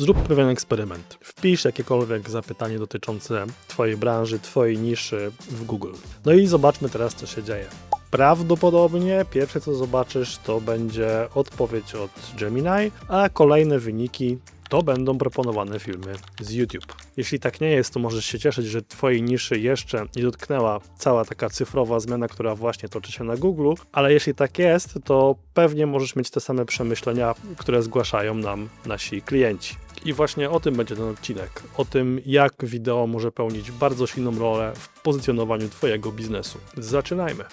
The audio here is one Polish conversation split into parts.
Zrób pewien eksperyment. Wpisz jakiekolwiek zapytanie dotyczące Twojej branży, Twojej niszy w Google. No i zobaczmy teraz, co się dzieje. Prawdopodobnie pierwsze co zobaczysz to będzie odpowiedź od Gemini, a kolejne wyniki to będą proponowane filmy z YouTube. Jeśli tak nie jest, to możesz się cieszyć, że Twojej niszy jeszcze nie dotknęła cała taka cyfrowa zmiana, która właśnie toczy się na Google, ale jeśli tak jest, to pewnie możesz mieć te same przemyślenia, które zgłaszają nam nasi klienci. I właśnie o tym będzie ten odcinek. O tym, jak wideo może pełnić bardzo silną rolę w pozycjonowaniu Twojego biznesu. Zaczynajmy.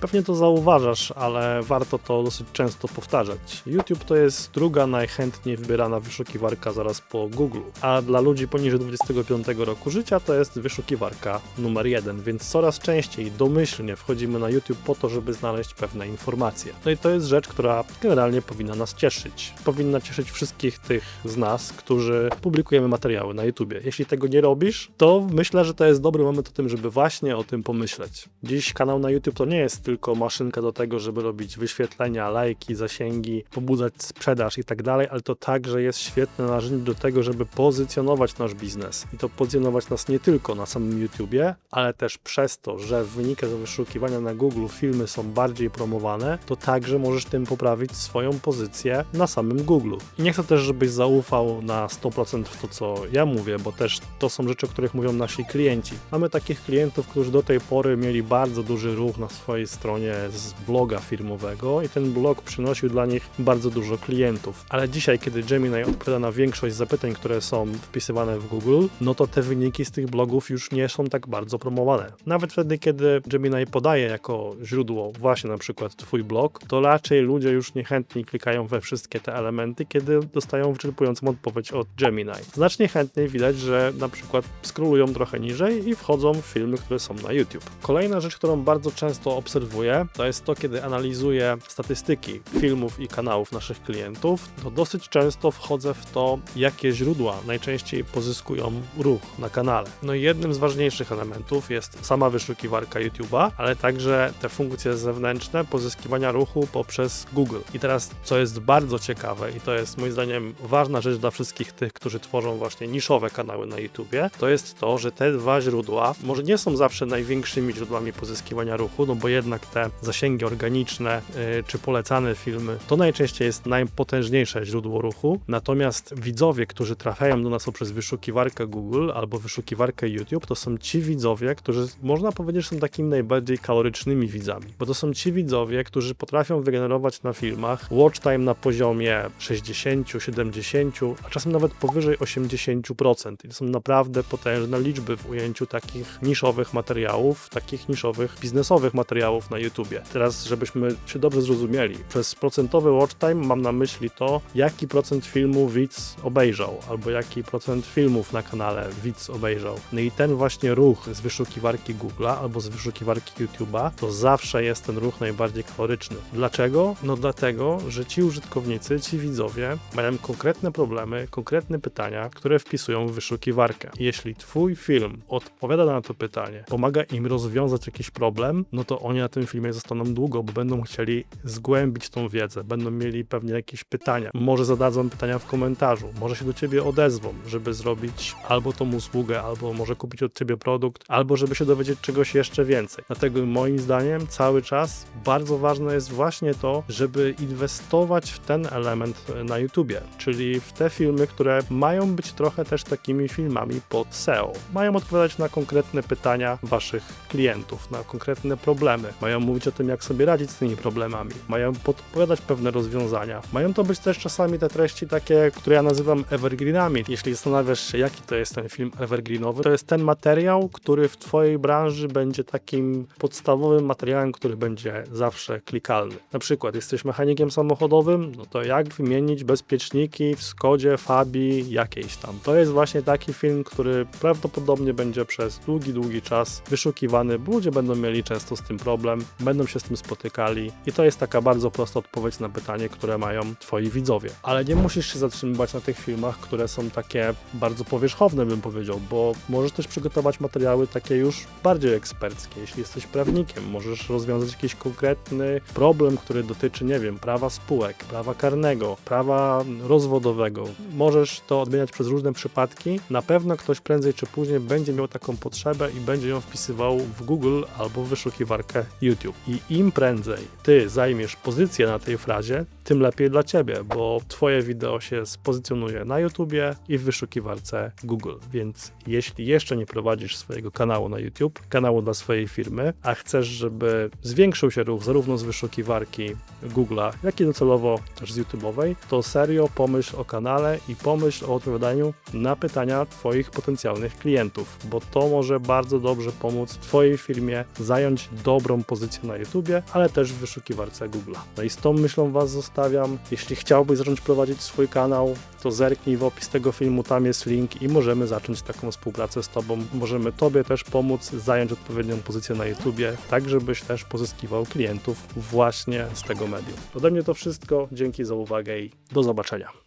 Pewnie to zauważasz, ale warto to dosyć często powtarzać. YouTube to jest druga najchętniej wybierana wyszukiwarka zaraz po Google, a dla ludzi poniżej 25 roku życia to jest wyszukiwarka numer jeden, więc coraz częściej domyślnie wchodzimy na YouTube po to, żeby znaleźć pewne informacje. No i to jest rzecz, która generalnie powinna nas cieszyć. Powinna cieszyć wszystkich tych z nas, którzy publikujemy materiały na YouTube. Jeśli tego nie robisz, to myślę, że to jest dobry moment o tym, żeby właśnie o tym pomyśleć. Dziś kanał na YouTube to nie jest tylko maszynka do tego, żeby robić wyświetlenia, lajki, zasięgi, pobudzać sprzedaż i tak dalej, ale to także jest świetne narzędzie do tego, żeby pozycjonować nasz biznes. I to pozycjonować nas nie tylko na samym YouTubie, ale też przez to, że w wynikach wyszukiwania na Google filmy są bardziej promowane, to także możesz tym poprawić swoją pozycję na samym Google. I nie chcę też, żebyś zaufał na 100% w to, co ja mówię, bo też to są rzeczy, o których mówią nasi klienci. Mamy takich klientów, którzy do tej pory mieli bardzo duży ruch na swojej stronie z bloga firmowego i ten blog przynosił dla nich bardzo dużo klientów. Ale dzisiaj, kiedy Gemini odpowiada na większość zapytań, które są wpisywane w Google, no to te wyniki z tych blogów już nie są tak bardzo promowane. Nawet wtedy, kiedy Gemini podaje jako źródło właśnie na przykład twój blog, to raczej ludzie już niechętnie klikają we wszystkie te elementy, kiedy dostają wyczerpującą odpowiedź od Gemini. Znacznie chętniej widać, że na przykład scrollują trochę niżej i wchodzą w filmy, które są na YouTube. Kolejna rzecz, którą bardzo często obserwuję, to jest to, kiedy analizuję statystyki filmów i kanałów naszych klientów, to dosyć często wchodzę w to, jakie źródła najczęściej pozyskują ruch na kanale. No i jednym z ważniejszych elementów jest sama wyszukiwarka YouTube'a, ale także te funkcje zewnętrzne pozyskiwania ruchu poprzez Google. I teraz, co jest bardzo ciekawe i to jest moim zdaniem ważna rzecz dla wszystkich tych, którzy tworzą właśnie niszowe kanały na YouTubie, to jest to, że te dwa źródła może nie są zawsze największymi źródłami pozyskiwania ruchu, no bo jednak te zasięgi organiczne y, czy polecane filmy, to najczęściej jest najpotężniejsze źródło ruchu. Natomiast widzowie, którzy trafiają do nas poprzez wyszukiwarkę Google albo wyszukiwarkę YouTube, to są ci widzowie, którzy można powiedzieć, że są takimi najbardziej kalorycznymi widzami, bo to są ci widzowie, którzy potrafią wygenerować na filmach watch time na poziomie 60, 70, a czasem nawet powyżej 80%. I to są naprawdę potężne liczby w ujęciu takich niszowych materiałów, takich niszowych biznesowych materiałów na YouTubie. Teraz, żebyśmy się dobrze zrozumieli, przez procentowy watch time mam na myśli to, jaki procent filmu widz obejrzał, albo jaki procent filmów na kanale widz obejrzał. No i ten właśnie ruch z wyszukiwarki Google'a albo z wyszukiwarki YouTube'a, to zawsze jest ten ruch najbardziej kaloryczny. Dlaczego? No dlatego, że ci użytkownicy, ci widzowie mają konkretne problemy, konkretne pytania, które wpisują w wyszukiwarkę. Jeśli twój film odpowiada na to pytanie, pomaga im rozwiązać jakiś problem, no to oni na tym filmie zostaną długo, bo będą chcieli zgłębić tą wiedzę, będą mieli pewnie jakieś pytania. Może zadadzą pytania w komentarzu, może się do ciebie odezwą, żeby zrobić albo tą usługę, albo może kupić od ciebie produkt, albo żeby się dowiedzieć czegoś jeszcze więcej. Dlatego moim zdaniem cały czas bardzo ważne jest właśnie to, żeby inwestować w ten element na YouTubie, czyli w te filmy, które mają być trochę też takimi filmami pod SEO. Mają odpowiadać na konkretne pytania waszych klientów, na konkretne problemy. Mają mówić o tym, jak sobie radzić z tymi problemami. Mają podpowiadać pewne rozwiązania. Mają to być też czasami te treści takie, które ja nazywam evergreenami. Jeśli zastanawiasz się, jaki to jest ten film evergreenowy, to jest ten materiał, który w twojej branży będzie takim podstawowym materiałem, który będzie zawsze klikalny. Na przykład jesteś mechanikiem samochodowym, no to jak wymienić bezpieczniki w Skodzie, Fabii, jakiejś tam. To jest właśnie taki film, który prawdopodobnie będzie przez długi, długi czas wyszukiwany, bo ludzie będą mieli często z tym problem problem, będą się z tym spotykali i to jest taka bardzo prosta odpowiedź na pytanie, które mają twoi widzowie. Ale nie musisz się zatrzymywać na tych filmach, które są takie bardzo powierzchowne, bym powiedział, bo możesz też przygotować materiały takie już bardziej eksperckie. Jeśli jesteś prawnikiem, możesz rozwiązać jakiś konkretny problem, który dotyczy, nie wiem, prawa spółek, prawa karnego, prawa rozwodowego. Możesz to odmieniać przez różne przypadki. Na pewno ktoś prędzej czy później będzie miał taką potrzebę i będzie ją wpisywał w Google albo w wyszukiwarkę YouTube. I im prędzej ty zajmiesz pozycję na tej frazie, tym lepiej dla ciebie, bo twoje wideo się spozycjonuje na YouTubie i w wyszukiwarce Google. Więc jeśli jeszcze nie prowadzisz swojego kanału na YouTube, kanału dla swojej firmy, a chcesz, żeby zwiększył się ruch zarówno z wyszukiwarki Google'a, jak i docelowo też z YouTube'owej, to serio pomyśl o kanale i pomyśl o odpowiadaniu na pytania Twoich potencjalnych klientów, bo to może bardzo dobrze pomóc Twojej firmie zająć dobrą pozycję na YouTubie, ale też w wyszukiwarce Google'a. No i z tą myślą Was zostawiam. Jeśli chciałbyś zacząć prowadzić swój kanał, to zerknij w opis tego filmu, tam jest link i możemy zacząć taką współpracę z Tobą. Możemy Tobie też pomóc zająć odpowiednią pozycję na YouTubie, tak żebyś też pozyskiwał klientów właśnie z tego medium. Ode mnie to wszystko, dzięki za uwagę i do zobaczenia.